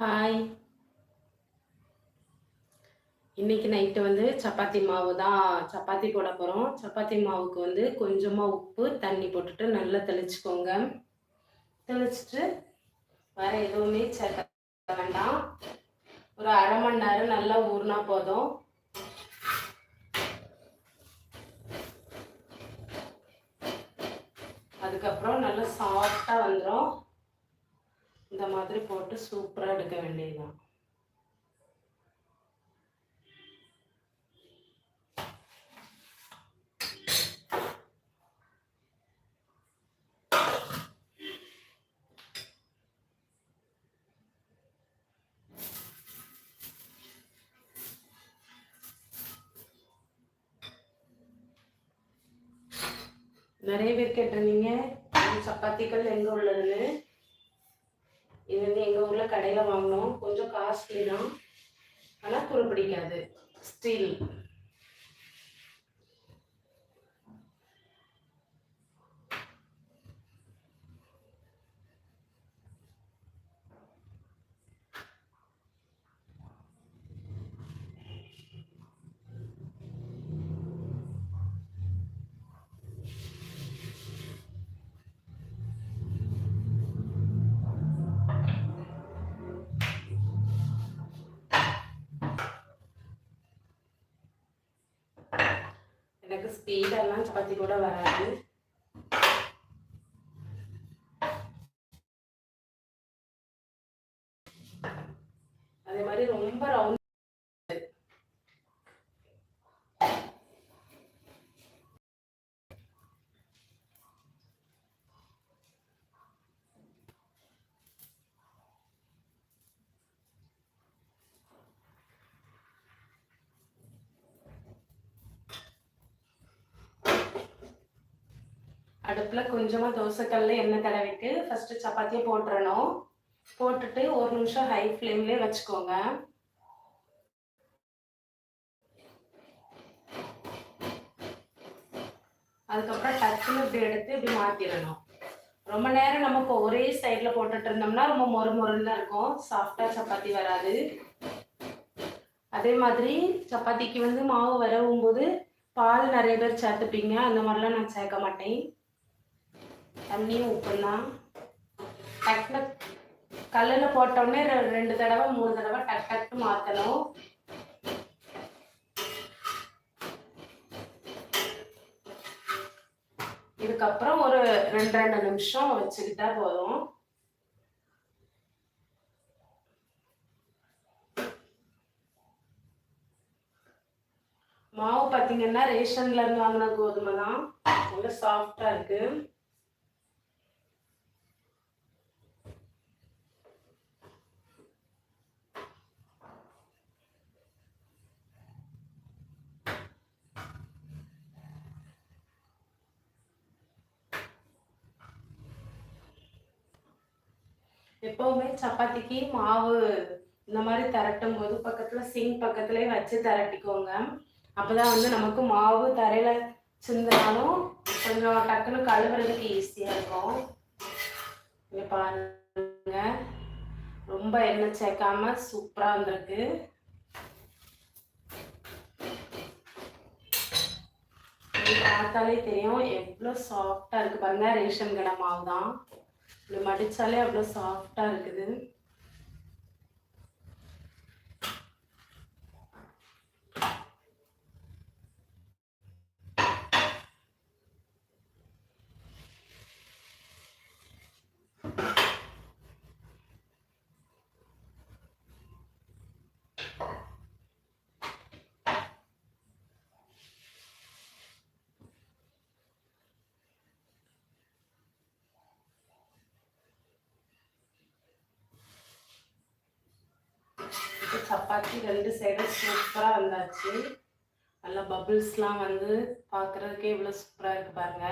Hi இன்னைக்கு night வந்து சப்பாத்தி மாவு தான். சப்பாத்தி போட போகிறோம் சப்பாத்தி மாவுக்கு வந்து கொஞ்சமாக உப்பு தண்ணி போட்டுட்டு நல்லா தெளிச்சுக்கோங்க. தெளிச்சிட்டு வேற எதுவுமே சேர்க்க வேண்டாம். ஒரு அரை மணி நேரம் நல்லா ஊறினா போதும். அதுக்கப்புறம் நல்லா சாஃப்டாக வந்துடும் இந்த மாதிரி போட்டு சூப்பராக எடுக்க வேண்டியதுதான். நிறைய பேர் கேட்டிருந்தீங்க சப்பாத்திகள் எங்கே உள்ளதுன்னு தான் கடையில் வாங்கினோம் கொஞ்சம் காஸ்ட்லி தான். ஆனால் துருப்பிடிக்காது ஸ்டீல் எனக்கு ஸ்பீடெல்லாம் சப்பாத்தி கூட வராது அதே மாதிரி ரொம்ப ரவுண்ட் அடுப்பில் கொஞ்சமாக தோசைக்கல்ல எண்ணெய் தடவிட்டு ஃபஸ்ட்டு சப்பாத்தியை போட்டுறணும். போட்டுட்டு ஒரு நிமிஷம் ஹை ஃப்ளேம்லேயே வச்சுக்கோங்க. அதுக்கப்புறம் டக்குன்னு இப்படி எடுத்து இப்படி மாற்றிடணும் ரொம்ப நேரம் நம்ம இப்போ ஒரே சைடில் போட்டுட்டு இருந்தோம்னா ரொம்ப மொறு மொறுன்னு இருக்கும். சாஃப்டாக சப்பாத்தி வராது. அதே மாதிரி சப்பாத்திக்கு வந்து மாவு வரவும் போது பால் நிறைய பேர் சேர்த்துப்பீங்க. அந்த மாதிரிலாம் நான் சேர்க்க மாட்டேன். தண்ணியும் உப்பு தான் டக்குனு கல்லில் போட்டோடனே ரெ- ரெண்டு தடவை மூணு தடவை டக் டக்கு மாற்றணும் இதுக்கப்புறம் ஒரு ரெண்டு ரெண்டு நிமிஷம் வச்சுக்கிட்டா போதும். மாவு பார்த்தீங்கன்னா ரேஷன்ல இருந்து வாங்கின கோதுமை தான். நல்லா சாஃப்டா இருக்கு. எப்பவுமே சப்பாத்திக்கு மாவு இந்த மாதிரி திரட்டும் போது பக்கத்துல சிங் பக்கத்துலயே வச்சு திரட்டிக்கோங்க. அப்பதான் வந்து நமக்கு மாவு தரையில சிந்தினாலும் கொஞ்சம் டக்குன்னு கழுவுறதுக்கு ஈஸியா இருக்கும். இங்க பாருங்க. ரொம்ப எண்ணெய் சேர்க்காம சூப்பரா வந்திருக்கு. பார்த்தாலே தெரியும் எவ்வளோ சாஃப்டா இருக்கு பாருங்க ரேஷன் கடை மாவு தான் இப்படி மடிச்சாலே அவ்வளோ சாஃப்டாக இருக்குது. சப்பாத்தி ரெண்டு சைடும் சூப்பராக வந்தாச்சு. நல்லா பபிள்ஸ்லாம் வந்து பார்க்குறதுக்கே இவ்வளோ சூப்பராக இருக்கு பாருங்க.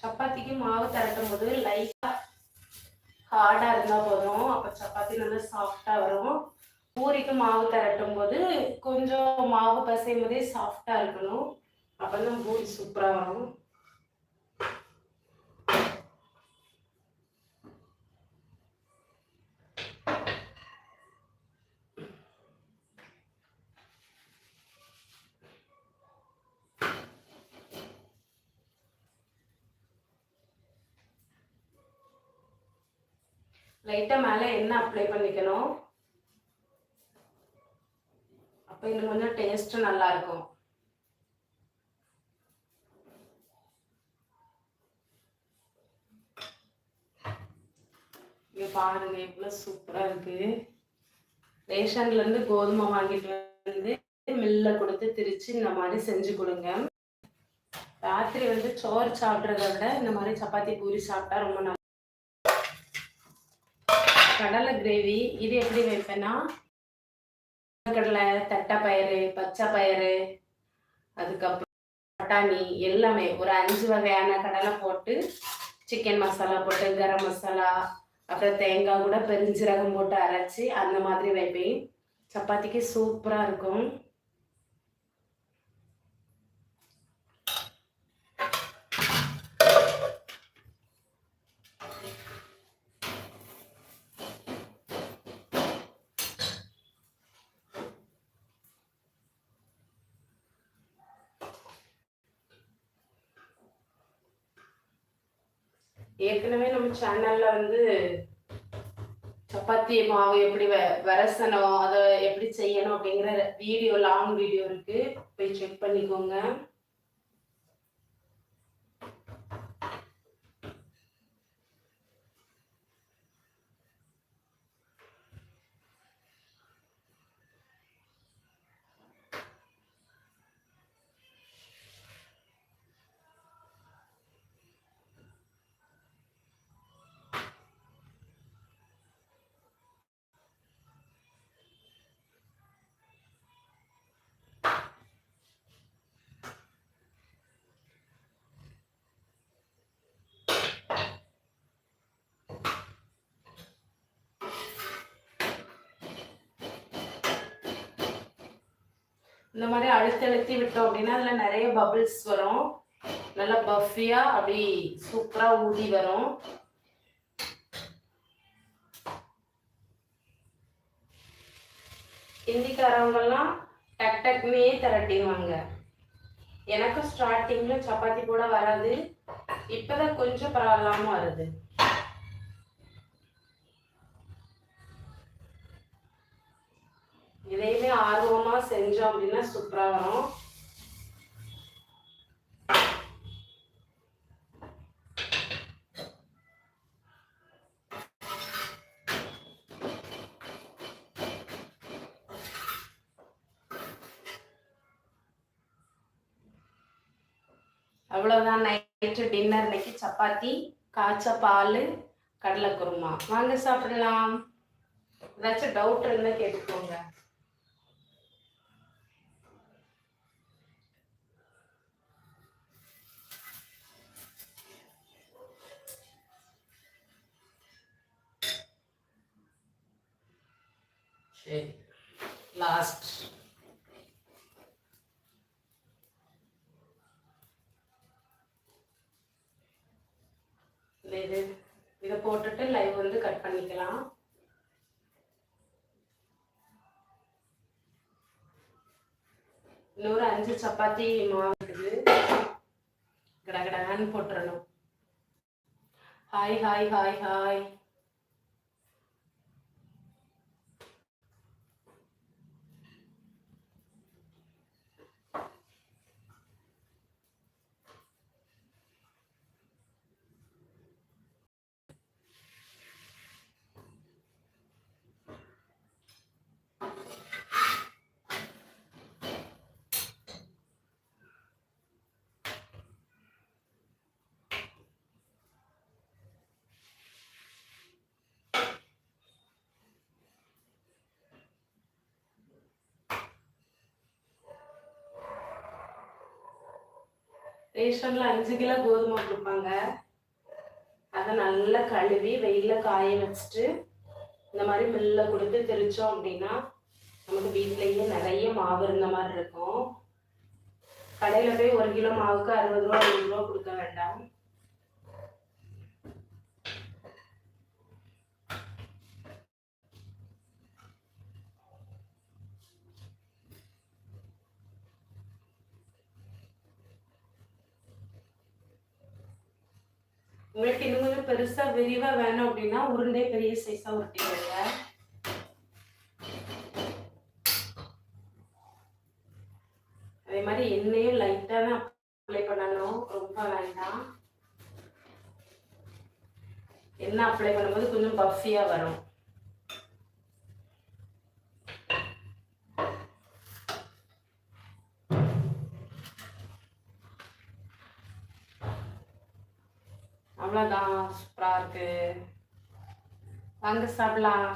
சப்பாத்திக்கு மாவு திரட்டும் போது லைட்டாக ஹார்டாக இருந்தால் போதும். அப்போ சப்பாத்தி நல்லா சாஃப்டாக வரும். பூரிக்கு மாவு திரட்டும் போது கொஞ்சம் மாவு பசையும் போதே சாஃப்டாக இருக்கணும். அப்போ தான் பூரி சூப்பராக வரும். லைட்டாக மேலே எண்ணெய் அப்ளை பண்ணிக்கணும்? அப்போ இன்னும் கொஞ்சம் டேஸ்ட்டு நல்லா இருக்கும். பாருங்க எவ்வளோ சூப்பராக இருக்கு. ரேஷன்லேருந்து கோதுமை வாங்கிட்டு வந்து மில்ல கொடுத்து திரிச்சு இந்த மாதிரி செஞ்சு கொடுங்க. ராத்திரி வந்து சோறு சாப்பிட்றத விட இந்த மாதிரி சப்பாத்தி பூரி சாப்பிட்டா ரொம்ப நல்லா கடலை கிரேவி இது எப்படி வைப்பேன்னா கடலை தட்டைப்பயிறு பச்சை பயிறு அதுக்கப்புறம் பட்டாணி எல்லாமே ஒரு அஞ்சு வகையான கடலை போட்டு சிக்கன் மசாலா போட்டு கரம் மசாலா அப்புறம் தேங்காய் கூட பெருஞ்சீரகம் போட்டு அரைச்சி அந்த மாதிரி வைப்பேன். சப்பாத்திக்கு சூப்பராக இருக்கும். ஏற்கனவே நம்ம சேனல்ல வந்து சப்பாத்தி மாவு எப்படி வ- வரசணும் அதை எப்படி செய்யணும் அப்படிங்கிற வீடியோ லாங் வீடியோ இருக்கு. போய் செக் பண்ணிக்கோங்க. இந்த மாதிரி அழுத்தி அழுத்தி விட்டோம் அப்படின்னா அதில் நிறைய பபிள்ஸ் வரும். நல்லா பஃபியா அப்படி சூப்பரா ஊதி வரும். ஹிந்திக்காரவங்கெல்லாம் டக் டக்னே திரட்டிடுவாங்க. எனக்கும் ஸ்டார்டிங்ல சப்பாத்தி போட வராது. இப்பதான் கொஞ்சம் பரவாயில்லாம வருது. இதையுமே ஆர்வமா செஞ்சோம் அப்படின்னா சூப்பரா வரும். அவ்வளவுதான் நைட்டு டின்னர் இன்னைக்கு சப்பாத்தி காய்ச்ச பால் கடலை குருமா. வாங்க சாப்பிடலாம். ஏதாச்சும் டவுட் இருந்தால் கேட்டுக்கோங்க. சரி லாஸ்ட் இது இதை போட்டுட்டு லைவ் வந்து கட் பண்ணிக்கலாம். இன்னொரு அஞ்சு சப்பாத்தி மாவு இருக்குது. கடகடகான்னு போட்டுறணும். ஹாய் ஹாய் ஹாய் ஹாய் ரேஷன்ல அஞ்சு கிலோ கோதுமை கொடுப்பாங்க. அதை நல்லா கழுவி வெயில காய வச்சுட்டு இந்த மாதிரி மில்ல கொடுத்து திரிச்சோம் அப்படின்னா நமக்கு வீட்லயே நிறைய மாவு இருந்த மாதிரி இருக்கும். கடையில போய் ஒரு கிலோ மாவுக்கு அறுபது ரூபா ஐம்பது ரூபா கொடுக்க வேண்டாம். உங்களுக்கு இன்னும் கொஞ்சம் பெருசா விரிவா வேணும் அப்படின்னா உருண்டை பெரிய சைஸா உருட்டிக்கோங்க அதே மாதிரி எண்ணெயும் லைட்டா தான் அப்ளை பண்ணணும். ரொம்ப வேண்டாம். எண்ணெய் அப்ளை பண்ணும்போது கொஞ்சம் பஃபியா வரும். அவ்வளோதான் சூப்பராக இருக்குது வாங்க சாப்பிடலாம்.